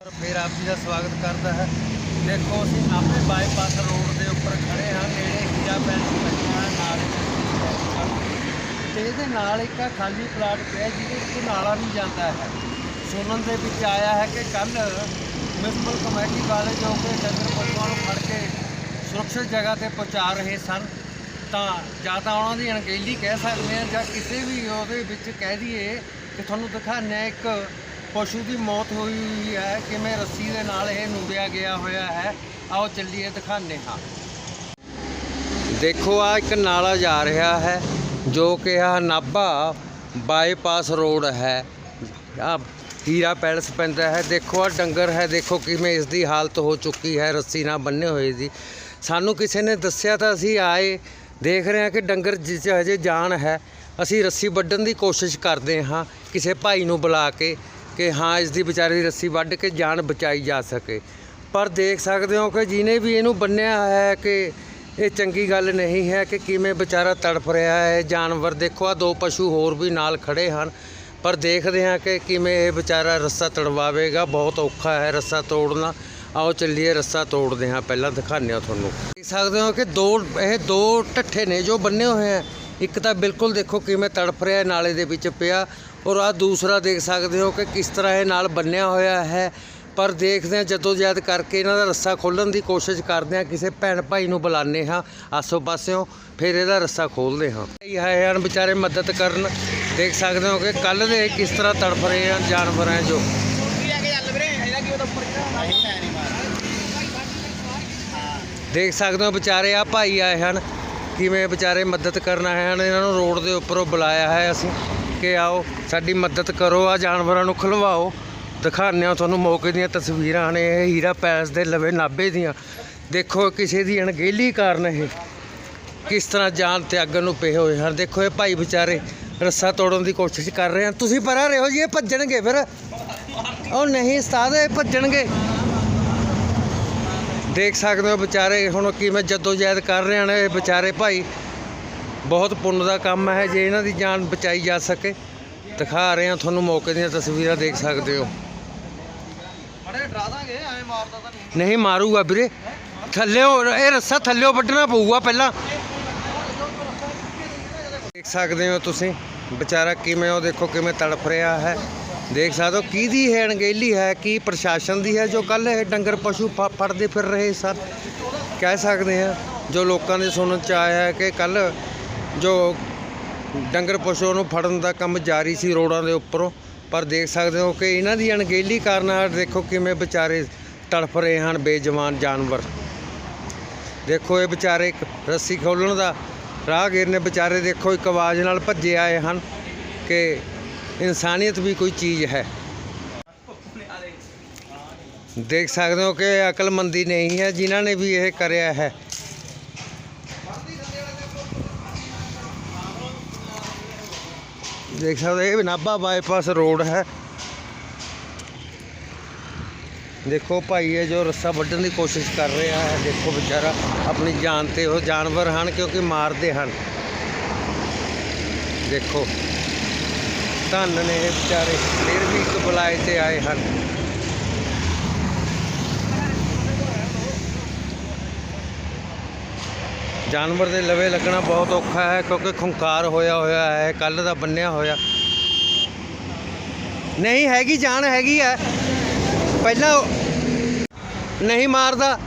ਫਿਰ ਆਪ ਜੀ ਦਾ ਸਵਾਗਤ ਕਰਦਾ ਹੈ। ਦੇਖੋ, ਅਸੀਂ ਨਾਭੇ ਬਾਈਪਾਸ ਰੋਡ ਦੇ ਉੱਪਰ ਖੜੇ ਹਾਂ। ਨੇੜੇ ਹੀਰਾ ਪੈਂਟ ਲੱਗਿਆ ਨਾਲ ਤੇ। ਇਹਦੇ ਨਾਲ ਇੱਕ ਖਾਲੀ ਪਲਾਟ ਪਿਆ, ਜਿਹਦੇ ਵਿੱਚ ਨਾਲਾ ਵੀ ਜਾਂਦਾ ਹੈ। ਸੁਣਨ ਦੇ ਵਿੱਚ ਆਇਆ ਹੈ ਕਿ ਕੱਲ ਮਿਊਨਿਸਪਲ ਕਮੇਟੀ ਵਾਲੇ ਜੋ ਕਿ ਡੰਗਰ ਪਸ਼ੂਆਂ ਨੂੰ ਫੜ ਕੇ ਸੁਰੱਖਿਅਤ ਜਗ੍ਹਾ ਤੇ ਪਹੁੰਚਾ ਰਹੇ ਸਨ, ਤਾਂ ਜਾਂ ਤਾਂ ਉਹਨਾਂ ਦੀ ਅਣਗਹਿਲੀ ਕਹਿ ਸਕਦੇ ਹਾਂ ਜਾਂ ਕਿਸੇ ਵੀ ਉਹਦੇ ਵਿੱਚ ਕਹਿ ਦਈਏ ਕਿ ਤੁਹਾਨੂੰ ਦਿਖਾਉਂਦੇ ਇੱਕ ਪਸ਼ੂ ਦੀ ਮੌਤ ਹੋਈ ਹੋਈ ਹੈ। ਕਿਵੇਂ ਰੱਸੀ ਦੇ ਨਾਲ ਇਹ ਨੂੜਿਆ ਗਿਆ ਹੋਇਆ ਹੈ? ਆਓ ਚੱਲੀਏ ਦਿਖਾਉਂਦੇ ਹਾਂ। ਦੇਖੋ ਆ ਇੱਕ ਨਾਲਾ ਜਾ ਰਿਹਾ ਹੈ, ਜੋ ਕਿ ਆ ਨਾਭਾ ਬਾਈਪਾਸ ਰੋਡ ਹੈ। ਆ ਹੀਰਾ ਪੈਲਸ ਪੈਂਦਾ ਹੈ। ਦੇਖੋ ਆ ਡੰਗਰ ਹੈ। ਦੇਖੋ ਕਿਵੇਂ ਇਸ ਦੀ ਹਾਲਤ ਹੋ ਚੁੱਕੀ ਹੈ, ਰੱਸੀ ਨਾਲ ਬੰਨੇ ਹੋਏ ਦੀ। ਸਾਨੂੰ ਕਿਸੇ ਨੇ ਦੱਸਿਆ ਤਾਂ ਅਸੀਂ ਆਏ, ਦੇਖ ਰਹੇ ਹਾਂ ਕਿ ਡੰਗਰ ਜਿਸ ਹਜੇ ਜਾਨ ਹੈ। ਅਸੀਂ ਰੱਸੀ ਵੱਢਣ ਦੀ ਕੋਸ਼ਿਸ਼ ਕਰਦੇ ਹਾਂ, ਕਿਸੇ ਭਾਈ ਨੂੰ ਬੁਲਾ ਕੇ। ਕਿ ਹਾਂ ਇਸ ਦੀ ਵਿਚਾਰੇ ਦੀ ਰੱਸੀ ਵੱਢ ਕੇ ਜਾਨ ਬਚਾਈ ਜਾ ਸਕੇ। ਪਰ ਦੇਖ ਸਕਦੇ ਹੋ ਕਿ ਜਿਹਨੇ ਵੀ ਇਹਨੂੰ ਬੰਨਿਆ ਹੈ ਕਿ ਇਹ ਚੰਗੀ ਗੱਲ ਨਹੀਂ ਹੈ ਕਿ ਕਿਵੇਂ ਵਿਚਾਰਾ ਤੜਫ ਰਿਹਾ ਹੈ। ਜਾਨਵਰ ਦੇਖੋ ਆ ਦੋ ਪਸ਼ੂ ਹੋਰ ਵੀ ਨਾਲ ਖੜੇ ਹਨ। ਪਰ ਦੇਖਦੇ ਹਾਂ ਕਿ ਕਿਵੇਂ ਇਹ ਵਿਚਾਰਾ ਰੱਸਾ ਤੜਵਾਵੇਗਾ। ਬਹੁਤ ਔਖਾ ਹੈ ਰੱਸਾ ਤੋੜਨਾ। ਆਓ ਚੱਲੀਏ ਰੱਸਾ ਤੋੜਦੇ ਹਾਂ। ਪਹਿਲਾਂ ਦਿਖਾਉਂਦੇ ਹਾਂ ਤੁਹਾਨੂੰ। ਦੇਖ ਸਕਦੇ ਹੋ ਕਿ ਦੋ, ਇਹ ਦੋ ਢੱਠੇ ਨੇ ਜੋ ਬੰਨੇ ਹੋਏ ਆ ਇੱਕ ਤਾਂ ਬਿਲਕੁਲ ਦੇਖੋ ਕਿਵੇਂ ਤੜਫ ਰਿਹਾ ਨਾਲੇ ਦੇ ਵਿੱਚ ਪਿਆ। ਔਰ ਆ ਦੂਸਰਾ ਦੇਖ ਸਕਦੇ ਹੋ ਕਿ ਕਿਸ ਤਰ੍ਹਾਂ ਇਹ ਨਾਲ ਬੰਨਿਆ ਹੋਇਆ ਹੈ। ਪਰ ਦੇਖਦੇ ਹਾਂ, ਜਦੋਂ ਜਦ ਕਰਕੇ ਇਹਨਾਂ ਦਾ ਰੱਸਾ ਖੋਲਣ ਦੀ ਕੋਸ਼ਿਸ਼ ਕਰਦੇ ਹਾਂ, ਕਿਸੇ ਭੈਣ ਭਾਈ ਨੂੰ ਬੁਲਾਉਂਦੇ ਹਾਂ ਆਸੋ ਪਾਸਿਓਂ, ਫਿਰ ਇਹਦਾ ਰੱਸਾ ਖੋਲਦੇ ਹਾਂ। ਇਹ ਹੈ ਹਨ ਵਿਚਾਰੇ ਮਦਦ ਕਰਨ, ਦੇਖ ਸਕਦੇ ਹੋ ਕਿ ਕੱਲ ਦੇ ਕਿਸ ਤਰ੍ਹਾਂ ਤੜਫ ਰਹੇ ਹਨ ਜਾਨਵਰ ਹੈ ਜੋ। ਦੇਖ ਸਕਦੇ ਹੋ ਵਿਚਾਰੇ ਆ ਭਾਈ ਆਏ ਹਨ, ਕਿਵੇਂ ਵਿਚਾਰੇ ਮਦਦ ਕਰਨ ਆਏ ਹਨ, ਇਹਨਾਂ ਨੂੰ ਰੋਡ ਦੇ ਉੱਪਰੋਂ ਬੁਲਾਇਆ ਹੈ ਅਸੀਂ। ਕਿ ਆਓ, ਸਾਡੀ ਮਦਦ ਕਰੋ, ਆ ਜਾਨਵਰਾਂ ਨੂੰ ਖਲਵਾਓ। ਦਿਖਾਉਂਦੇ ਹਾਂ ਤੁਹਾਨੂੰ ਮੌਕੇ ਦੀਆਂ ਤਸਵੀਰਾਂ ਨੇ, ਇਹ ਹੀਰਾ ਪੈਲਸ ਦੇ ਲਵੇ ਨਾਭੇ ਦੀਆਂ। ਦੇਖੋ ਕਿਸੇ ਦੀ ਅਣਗਹਿਲੀ ਕਾਰਨ ਇਹ। ਕਿਸ ਤਰ੍ਹਾਂ ਜਾਨ ਤਿਆਗਣ ਨੂੰ ਪਏ ਹੋਏ ਹਨ। ਦੇਖੋ ਇਹ ਭਾਈ ਵਿਚਾਰੇ ਰੱਸਾ ਤੋੜਨ ਦੀ ਕੋਸ਼ਿਸ਼ ਕਰ ਰਹੇ ਹਨ। ਤੁਸੀਂ ਪਰਾਂ ਰਹੋ ਜੀ, ਇਹ ਭੱਜਣਗੇ ਫਿਰ। ਉਹ ਨਹੀਂ ਉਸਤਾਦ, ਇਹ ਭੱਜਣਗੇ। ਦੇਖ ਸਕਦੇ ਹੋ ਵਿਚਾਰੇ, ਹੁਣ ਕਿਵੇਂ ਜਦੋਜਹਿਦ ਕਰ ਰਹੇ ਹਨ ਇਹ ਵਿਚਾਰੇ ਭਾਈ ਬਹੁਤ ਪੁੰਨ ਦਾ ਕੰਮ ਹੈ ਜੇ ਇਹਨਾਂ ਦੀ ਜਾਨ ਬਚਾਈ ਜਾ ਸਕੇ ਦਿਖਾ ਰਹੇ ਹਾਂ ਤੁਹਾਨੂੰ ਮੌਕੇ ਦੀਆਂ ਤਸਵੀਰਾਂ ਦੇਖ ਸਕਦੇ ਹੋ। ਮੜੇ ਡਰਾ ਦਾਂਗੇ ਐ ਮਾਰਦਾ ਤਾਂ ਨਹੀਂ। ਨਹੀਂ ਮਾਰੂਗਾ ਵੀਰੇ। ਥੱਲਿਓ ਇਹ ਰੱਸਾ ਥੱਲਿਓ ਵੱਢਣਾ ਪਊਗਾ ਪਹਿਲਾਂ। ਦੇਖ ਸਕਦੇ ਹੋ ਤੁਸੀਂ ਵਿਚਾਰਾ ਕਿਵੇਂ ਉਹ ਦੇਖੋ ਕਿਵੇਂ ਤੜਫ ਰਿਹਾ ਹੈ। ਦੇਖ ਸਕਦੇ ਹੋ ਕਿਹਦੀ ਹੈ ਅਣਗਹਿਲੀ ਹੈ ਕੀ ਪ੍ਰਸ਼ਾਸਨ ਦੀ ਹੈ ਜੋ ਕੱਲ ਇਹ ਡੰਗਰ ਪਸ਼ੂ ਫੜਦੇ ਫਿਰ ਰਹੇ ਸਨ। ਕਹਿ ਸਕਦੇ ਹਾਂ ਜੋ ਲੋਕਾਂ ਦੇ ਸੁਣਨ ਚ ਆਇਆ ਹੈ ਕਿ ਕੱਲ ਜੋ ਡੰਗਰ ਪਸ਼ੂ ਨੂੰ ਫੜਨ ਦਾ ਕੰਮ ਜਾਰੀ ਸੀ ਰੋਡਾਂ ਦੇ ਉੱਪਰੋਂ। ਪਰ ਦੇਖ ਸਕਦੇ ਹੋ ਕਿ ਇਹਨਾਂ ਦੀ ਅਣਗਹਿਲੀ ਕਾਰਨ ਦੇਖੋ ਕਿਵੇਂ ਵਿਚਾਰੇ ਤੜਫ ਰਹੇ ਹਨ ਬੇਜਵਾਨ ਜਾਨਵਰ। ਦੇਖੋ ਇਹ ਵਿਚਾਰੇ ਇੱਕ ਰੱਸੀ ਖੋਲਣ ਦਾ ਰਾਹਗੀਰ ਨੇ ਵਿਚਾਰੇ ਦੇਖੋ ਇੱਕ ਆਵਾਜ਼ ਨਾਲ ਭੱਜੇ ਆਏ ਹਨ ਕਿ ਇਨਸਾਨੀਅਤ ਵੀ ਕੋਈ ਚੀਜ਼ ਹੈ। ਦੇਖ ਸਕਦੇ ਹੋ ਕਿ ਅਕਲਮੰਦੀ ਨਹੀਂ ਹੈ, ਜਿਨ੍ਹਾਂ ਨੇ ਵੀ ਇਹ ਕਰਿਆ ਹੈ। ਦੇਖ ਸਕਦੇ ਇਹ ਨਾਭਾ ਬਾਈਪਾਸ ਰੋਡ ਹੈ। ਦੇਖੋ ਭਾਈ, ਇਹ ਜੋ ਰੱਸਾ ਵੱਢਣ ਦੀ ਕੋਸ਼ਿਸ਼ ਕਰ ਰਿਹਾ ਹੈ, ਦੇਖੋ ਵਿਚਾਰਾ ਆਪਣੀ ਜਾਨ ਤੇ, ਉਹ ਜਾਨਵਰ ਹਨ ਕਿਉਂਕਿ ਮਾਰਦੇ ਹਨ। ਦੇਖੋ, ਧੰਨ ਨੇ ਇਹ ਵਿਚਾਰੇ, ਫਿਰ ਵੀ ਇੱਕ ਬੁਲਾਏ ਤੇ ਆਏ ਹਨ। ਜਾਨਵਰ ਦੇ ਲਵੇ ਲੱਗਣਾ ਬਹੁਤ ਔਖਾ ਹੈ, ਕਿਉਂਕਿ ਖੁੰਕਾਰ ਹੋਇਆ ਹੋਇਆ ਹੈ, ਕੱਲ ਦਾ ਬੰਨਿਆ ਹੋਇਆ। ਨਹੀਂ, ਹੈਗੀ ਜਾਨ ਹੈਗੀ ਹੈ। ਪਹਿਲਾਂ ਨਹੀਂ ਮਾਰਦਾ।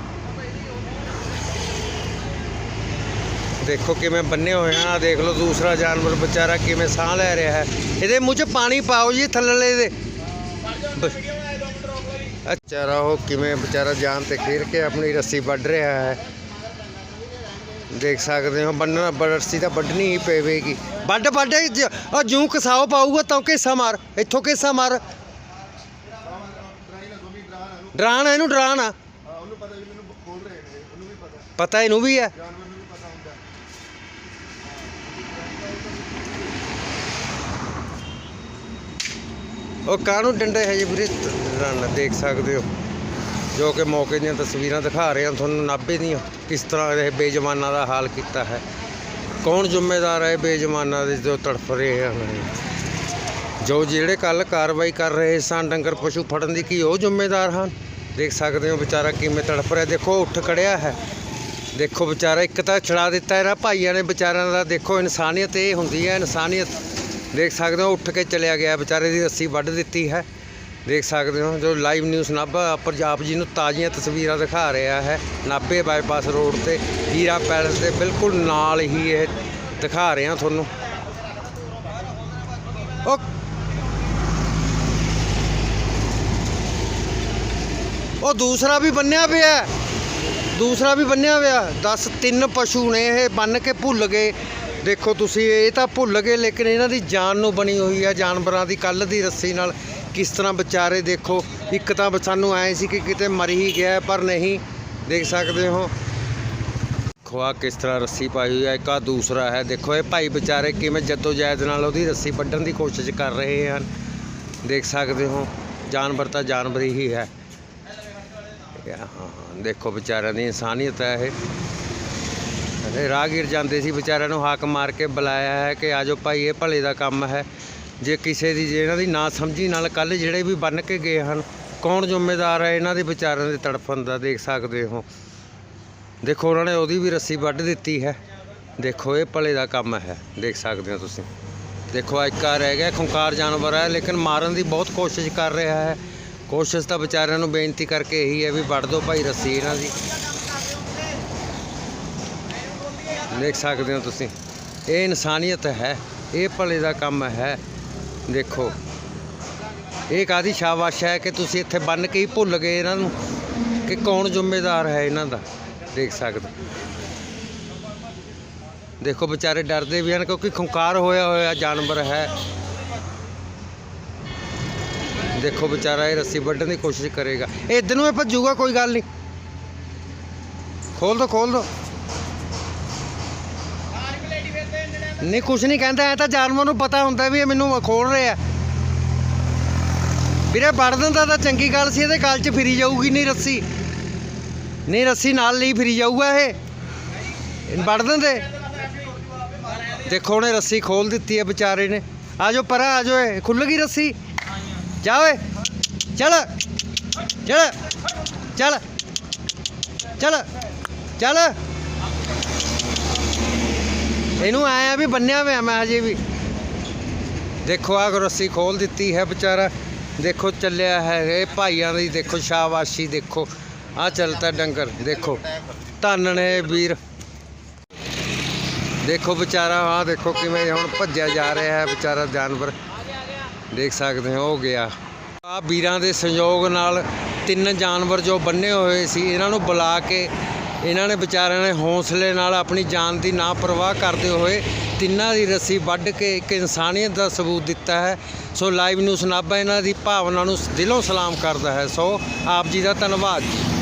ਦੇਖੋ ਕਿਵੇਂ ਬੰਨੇ ਹੋਏ ਆ, ਦੇਖ ਲਓ ਦੂਸਰਾ ਜਾਨਵਰ ਵਿਚਾਰਾ ਕਿਵੇਂ ਸਾਹ ਲੈ ਰਿਹਾ ਹੈ। ਇਹਦੇ ਮੂੰਹ 'ਚ ਪਾਣੀ ਪਾਓ ਜੀ ਥੱਲੇ ਦੇ। ਵਿਚਾਰਾ ਉਹ ਕਿਵੇਂ ਵਿਚਾਰਾ ਜਾਨ ਤੇ ਖੇਰ ਕੇ ਆਪਣੀ ਰੱਸੀ ਵੱਢ ਰਿਹਾ ਹੈ। ਦੇਖ ਸਕਦੇ ਹੋ, ਬੰਨਣਾ ਰੱਸੀ ਤਾਂ ਵੱਢਣੀ ਹੀ ਪਵੇਗੀ। ਵੱਢ ਵੱਢ ਉਹ ਜੂੰ ਕਸਾਓ ਪਾਊਗਾ ਤਾਂ ਕਿਸਾ ਮਾਰ, ਇੱਥੋਂ ਕਿਸਾ ਮਾਰ। ਡਰਾਣ ਇਹਨੂੰ ਡਰਾਣ ਆ। ਪਤਾ ਇਹਨੂੰ ਵੀ ਹੈ। ਜਾਨਵਰ ਨੂੰ ਉਹ ਕਾਹਨੂੰ ਡੰਡੇ ਹੈ ਜੀ ਵੀਰੇ ਰਨ ਦੇਖ ਸਕਦੇ ਹੋ। ਜੋ ਕਿ ਮੌਕੇ ਦੀਆਂ ਤਸਵੀਰਾਂ ਦਿਖਾ ਰਹੇ ਹਾਂ, ਤੁਹਾਨੂੰ ਨਾਭੇ ਦੀਆਂ ਕਿਸ ਤਰ੍ਹਾਂ ਇਹ ਬੇਜਮਾਨਾਂ ਦਾ ਹਾਲ ਕੀਤਾ ਹੈ। ਕੌਣ ਜ਼ਿੰਮੇਦਾਰ ਹੈ ਬੇਜਮਾਨਾਂ ਦੇ ਜੋ ਤੜਫ ਰਹੇ ਹਨ? ਜੋ ਜਿਹੜੇ ਕੱਲ ਕਾਰਵਾਈ ਕਰ ਰਹੇ ਸਨ, ਡੰਗਰ ਪਸ਼ੂ ਫੜਨ ਦੀ, ਕੀ ਉਹ ਜ਼ਿੰਮੇਦਾਰ ਹਨ? ਦੇਖ ਸਕਦੇ ਹੋ ਵਿਚਾਰਾ ਕਿਵੇਂ ਤੜਫ ਰਿਹਾ। ਦੇਖੋ, ਉੱਠ ਖੜਿਆ ਹੈ। ਦੇਖੋ ਵਿਚਾਰਾ ਇੱਕ ਤਾਂ ਛੜਾ ਦਿੱਤਾ ਇਹਨਾਂ ਭਾਈਆਂ ਨੇ, ਵਿਚਾਰਿਆਂ ਦਾ ਦੇਖੋ ਇਨਸਾਨੀਅਤ ਇਹ ਹੁੰਦੀ ਹੈ, ਇਨਸਾਨੀਅਤ। ਦੇਖ ਸਕਦੇ ਹੋ, ਉੱਠ ਕੇ ਚਲਿਆ ਗਿਆ, ਵਿਚਾਰੇ ਦੀ ਰੱਸੀ ਵੱਢ ਦਿੱਤੀ ਹੈ। ਦੇਖ ਸਕਦੇ ਹੋ ਜੋ ਲਾਈਵ ਨਿਊਜ਼ ਨਾਭਾ ਪੰਜਾਬ ਜੀ ਨੂੰ ਤਾਜ਼ੀਆਂ ਤਸਵੀਰਾਂ ਦਿਖਾ ਰਿਹਾ ਹੈ। ਨਾਭੇ ਬਾਈਪਾਸ ਰੋਡ ਤੇ ਹੀਰਾ ਪੈਲਸ ਦੇ ਬਿਲਕੁਲ ਨਾਲ ਹੀ ਇਹ ਦਿਖਾ ਰਿਹਾ ਤੁਹਾਨੂੰ। ਉਹ ਉਹ ਦੂਸਰਾ ਵੀ ਬੰਨਿਆ ਪਿਆ ਦੂਸਰਾ ਵੀ ਬੰਨਿਆ ਹੋਇਆ 10 ਤਿੰਨ ਪਸ਼ੂ ਨੇ ਇਹ ਬੰਨ ਕੇ ਭੁੱਲ ਗਏ। ਦੇਖੋ ਤੁਸੀਂ, ਇਹ ਤਾਂ ਭੁੱਲ ਗਏ, ਲੇਕਿਨ ਇਹਨਾਂ ਦੀ ਜਾਨ ਨੂੰ ਬਣੀ ਹੋਈ ਹੈ। ਜਾਨਵਰਾਂ ਦੀ ਕੱਲ ਦੀ ਰੱਸੀ ਨਾਲ ਕਿਸ ਤਰ੍ਹਾਂ ਵਿਚਾਰੇ ਦੇਖੋ ਇੱਕ ਤਾਂ ਸਾਨੂੰ ਐ ਸੀ ਕਿ ਕਿਤੇ ਮਰ ਹੀ ਗਿਆ ਪਰ ਨਹੀਂ ਦੇਖ ਸਕਦੇ ਹੋ। ਖਵਾ ਕਿਸ ਤਰ੍ਹਾਂ ਰੱਸੀ ਪਾਈ ਹੋਈ ਹੈ ਇੱਕ ਆ ਦੂਸਰਾ ਹੈ। ਦੇਖੋ ਇਹ ਭਾਈ ਵਿਚਾਰੇ ਕਿਵੇਂ ਜਹਿਦ ਨਾਲ ਉਹਦੀ ਰੱਸੀ ਵੱਢਣ ਦੀ ਕੋਸ਼ਿਸ਼ ਕਰ ਰਹੇ ਹਨ। ਦੇਖ ਸਕਦੇ ਹੋ ਜਾਨਵਰ ਤਾਂ ਜਾਨਵਰ ਹੀ ਹੈ। ਹਾਂ ਹਾਂ, ਦੇਖੋ ਵਿਚਾਰਿਆਂ ਦੀ ਇਨਸਾਨੀਅਤ ਹੈ ਇਹ। ਇਹ ਰਾਹਗੀਰ ਜਾਂਦੇ ਸੀ ਵਿਚਾਰਿਆਂ ਨੂੰ ਹਾਕ ਮਾਰ ਕੇ ਬੁਲਾਇਆ ਹੈ ਕਿ ਆਜੋ ਭਾਈ ਇਹ ਭਲੇ ਦਾ ਕੰਮ ਹੈ। ਜੇ ਕਿਸੇ ਦੀ ਜੇ ਇਹਨਾਂ ਦੀ ਨਾ ਸਮਝੀ, ਨਾਲ ਕੱਲ ਜਿਹੜੇ ਵੀ ਬੰਨ ਕੇ ਗਏ ਹਨ, ਕੌਣ ਜ਼ਿੰਮੇਦਾਰ ਹੈ ਇਹਨਾਂ ਦੇ ਵਿਚਾਰਿਆਂ ਦੇ ਤੜਫਣ ਦਾ, ਦੇਖ ਸਕਦੇ ਹੋ। ਦੇਖੋ, ਉਹਨਾਂ ਨੇ ਉਹਦੀ ਵੀ ਰੱਸੀ ਵੱਢ ਦਿੱਤੀ ਹੈ। ਦੇਖੋ, ਇਹ ਭਲੇ ਦਾ ਕੰਮ ਹੈ, ਦੇਖ ਸਕਦੇ ਹੋ ਤੁਸੀਂ। ਦੇਖੋ, ਆਹ ਇੱਕ ਰਹਿ ਗਿਆ ਖੁੰਕਾਰ ਜਾਨਵਰ ਹੈ, ਲੇਕਿਨ ਮਾਰਨ ਦੀ ਬਹੁਤ ਕੋਸ਼ਿਸ਼ ਕਰ ਰਿਹਾ ਹੈ। ਕੋਸ਼ਿਸ਼ ਤਾਂ ਵਿਚਾਰਿਆਂ ਨੂੰ ਬੇਨਤੀ ਕਰਕੇ ਇਹੀ ਹੈ ਵੀ ਵੱਢ ਦਿਓ ਭਾਈ ਰੱਸੀ ਇਹਨਾਂ ਦੀ। ਦੇਖ ਸਕਦੇ ਹੋ ਤੁਸੀਂ, ਇਹ ਇਨਸਾਨੀਅਤ ਹੈ, ਇਹ ਭਲੇ ਦਾ ਕੰਮ ਹੈ। ਦੇਖੋ। ਇਹ ਕਾਦੀ ਸ਼ਾਬਾਸ਼ ਹੈ ਕਿ ਤੁਸੀਂ ਇੱਥੇ ਬੰਨ ਕੇ ਹੀ ਭੁੱਲ ਗਏ ਇਹਨਾਂ ਨੂੰ ਕਿ ਕੌਣ ਜ਼ਿੰਮੇਦਾਰ ਹੈ ਇਹਨਾਂ ਦਾ? ਦੇਖ ਸਕਦੇ ਦੇਖੋ, ਵਿਚਾਰੇ ਡਰਦੇ ਵੀ ਹਨ ਕਿਉਂਕਿ ਖੁੰਕਾਰ ਹੋਇਆ ਹੋਇਆ ਜਾਨਵਰ ਹੈ। ਦੇਖੋ, ਵਿਚਾਰਾ ਇਹ ਰੱਸੀ ਵੱਢਣ ਦੀ ਕੋਸ਼ਿਸ਼ ਕਰੇਗਾ। ਇਹ ਨੂੰ ਇਹ ਭੱਜੂਗਾ, ਕੋਈ ਗੱਲ ਨਹੀਂ। ਖੋਲ ਦੋ ਖੋਲ ਦੋ। ਨਹੀਂ, ਕੁਛ ਨਹੀਂ ਕਹਿੰਦਾ ਐ ਤਾਂ ਜਾਨਵਰ ਨੂੰ ਪਤਾ ਹੁੰਦਾ ਵੀ ਇਹ ਮੈਨੂੰ ਖੋਲ ਰਿਹਾ ਵੀਰੇ, ਵੜ ਦਿੰਦਾ ਤਾਂ ਚੰਗੀ ਗੱਲ ਸੀ, ਇਹਦੇ ਗਲ 'ਚ ਫਿਰੀ ਜਾਊਗੀ, ਨਹੀਂ ਰੱਸੀ। ਨਹੀਂ, ਰੱਸੀ ਨਾਲ ਲਈ ਫਿਰੀ ਜਾਊਗਾ ਇਹ। ਵੜ ਦਿੰਦੇ। ਦੇਖੋ, ਉਹਨੇ ਰੱਸੀ ਖੋਲ ਦਿੱਤੀ ਹੈ ਵਿਚਾਰੇ ਨੇ। ਆਜੋ ਪਰਾਂ ਆਜੋ ਇਹ। ਖੁੱਲ ਗਈ ਰੱਸੀ? ਜਾ ਓਏ ਚਲ। ਚਲ। ਚਲ। ਚੱਲ। ਚੱਲ। ਇਹਨੂੰ ਆਇਆ ਵੀ ਬੰਨਿਆ ਹੋਇਆ ਮੈਂ ਹਜੇ ਵੀ। ਦੇਖੋ ਆ ਰੱਸੀ ਖੋਲ ਦਿੱਤੀ ਹੈ ਵਿਚਾਰਾ। ਦੇਖੋ ਚੱਲਿਆ ਹੈ ਇਹ ਭਾਈਆਂ ਦੀ, ਦੇਖੋ ਸ਼ਾਬਾਸ਼ੀ, ਦੇਖੋ। ਆ ਚੱਲਦਾ ਡੰਗਰ, ਦੇਖੋ। ਧੰਨ ਨੇ ਵੀਰ। ਦੇਖੋ ਵਿਚਾਰਾ ਆ ਦੇਖੋ ਕਿਵੇਂ ਹੁਣ ਭੱਜਿਆ ਜਾ ਰਿਹਾ ਹੈ ਵਿਚਾਰਾ ਜਾਨਵਰ। ਦੇਖ ਸਕਦੇ ਹੋ ਹੋ ਗਿਆ। ਆ ਵੀਰਾਂ ਦੇ ਸੰਯੋਗ ਨਾਲ ਤਿੰਨ ਜਾਨਵਰ ਜੋ ਬੰਨੇ ਹੋਏ ਸੀ, ਇਹਨਾਂ ਨੂੰ ਬੁਲਾ ਕੇ ਇਹਨਾਂ ਨੇ ਵਿਚਾਰਿਆਂ ਨੇ ਹੌਸਲੇ ਨਾਲ ਆਪਣੀ ਜਾਨ ਦੀ ਨਾ ਪਰਵਾਹ ਕਰਦੇ ਹੋਏ ਤਿੰਨਾਂ ਦੀ ਰੱਸੀ ਵੱਢ ਕੇ ਇੱਕ ਇਨਸਾਨੀਅਤ ਦਾ ਸਬੂਤ ਦਿੱਤਾ ਹੈ। ਸੋ ਲਾਈਵ ਨਿਊਜ਼ ਨਾਭਾ ਇਹਨਾਂ ਦੀ ਭਾਵਨਾ ਨੂੰ ਦਿਲੋਂ ਸਲਾਮ ਕਰਦਾ ਹੈ। ਸੋ ਆਪ ਜੀ ਦਾ ਧੰਨਵਾਦ। ਜੀ